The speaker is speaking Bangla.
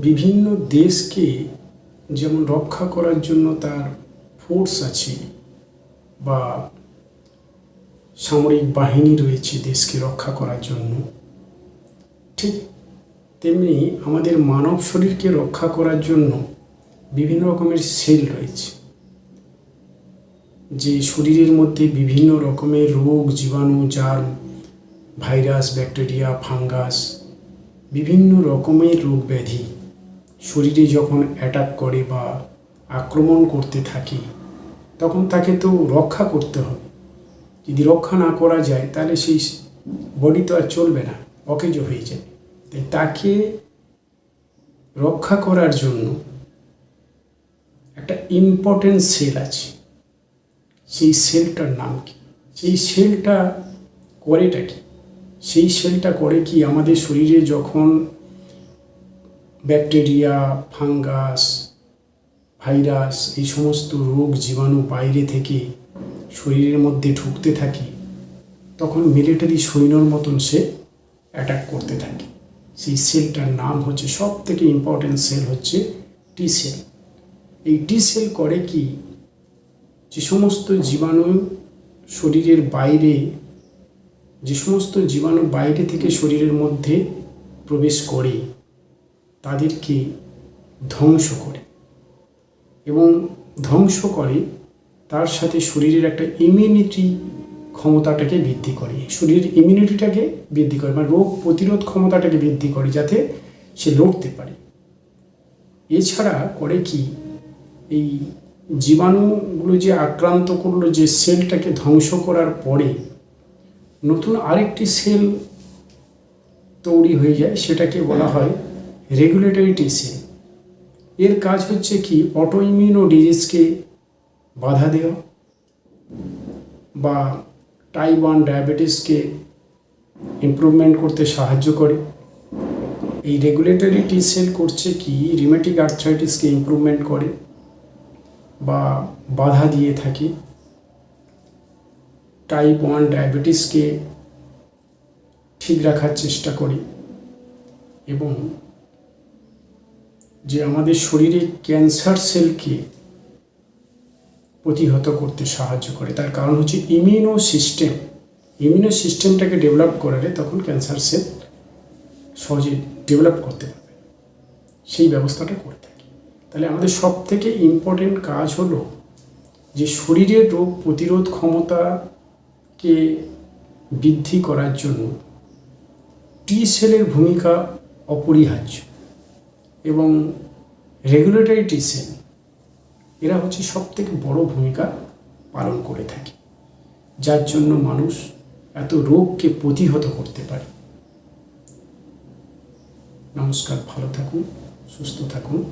বিভিন্ন দেশকে যেমন রক্ষা করার জন্য তার ফোর্স আছে বা সামরিক বাহিনী রয়েছে দেশকে রক্ষা করার জন্য, ঠিক তেমনি আমাদের মানব শরীরকে রক্ষা করার জন্য বিভিন্ন রকমের সেল রয়েছে। যে শরীরের মধ্যে বিভিন্ন রকমের রোগ, জীবাণু জার্ম ভাইরাস ব্যাকটেরিয়া ফাঙ্গাস বিভিন্ন রকমের রোগ ব্যাধি শরীরে যখন অ্যাটাক করে বা আক্রমণ করতে থাকে, তখন তাকে তো রক্ষা করতে হবে। যদি রক্ষা না করা যায়, তাহলে সেই বডি তো আর চলবে না অকেজো হয়ে যাবে। তাই তাকে রক্ষা করার জন্য একটা ইম্পর্টেন্ট সেল আছে। সেই সেলটার নাম কি? সেই সেলটা করেটা কি? সেই সেলটা করে কি আমাদের শরীরে যখন ব্যাকটেরিয়া, ফাঙ্গাস, ভাইরাস এই সমস্ত রোগ জীবাণু বাইরে থেকে শরীরের মধ্যে ঢুকতে থাকে, তখন মিলিটারি সৈন্যর মতন সে অ্যাটাক করতে থাকে। সেই সেলটার নাম হচ্ছে সব থেকে ইম্পর্টেন্ট সেল হচ্ছে টি সেল এই টি সেল করে কি? যে সমস্ত জীবাণু শরীরের বাইরে, যে সমস্ত জীবাণু বাইরে থেকে শরীরের মধ্যে প্রবেশ করে তাদেরকে ধ্বংস করে। এবং ধ্বংস করে, তার সাথে শরীরের একটা ইমিউনিটি ক্ষমতাটাকে বৃদ্ধি করে। শরীরের ইমিউনিটিটাকে বৃদ্ধি করে মানে রোগ প্রতিরোধ ক্ষমতাটাকে বৃদ্ধি করে যাতে সে লড়তে পারে। এছাড়া করে কি, এই জীবাণুগুলো যে আক্রান্ত করল, যে সেলটাকে ধ্বংস করার পরে নতুন আরেকটি সেল তৈরি হয়ে যায়, সেটাকে বলা হয় রেগুলেটরি টি সেল এর কাজ হচ্ছে কি অটো ইমিউনো ডিজিজকে বাধা দেওয়া বা টাইপ ওয়ান ডায়াবেটিসকে ইমপ্রুভমেন্ট করতে সাহায্য করে। এই রেগুলেটরি টি সেল করছে কি রিমেটিক আর্থ্রাইটিসকে ইমপ্রুভমেন্ট করে বা বাধা দিয়ে থাকে। টাইপ ওয়ান ডায়াবেটিসকে ঠিক রাখার চেষ্টা করি এবং যে আমাদের শরীরে ক্যান্সার সেলকে প্রতিহত করতে সাহায্য করে। তার কারণ হচ্ছে ইমিউনো সিস্টেম। ইমিউনো সিস্টেমটাকে ডেভেলপ করালে তখন ক্যান্সার সেল সহজে ডেভেলপ করতে পারবে। সেই ব্যবস্থাটা করে থাকি। তাহলে আমাদের সব থেকে ইম্পর্টেন্ট কাজ হলো যে শরীরের রোগ প্রতিরোধ ক্ষমতাকে বৃদ্ধি করার জন্য টি সেলের ভূমিকা অপরিহার্য। এবং রেগুলেটরি টিসেন এরা হচ্ছে সব থেকে বড় ভূমিকা পালন করে থাকে। যার জন্য মানুষ এত রোগকে প্রতিহত করতে পারে। নমস্কার, ভালো থাকুন, সুস্থ থাকুন।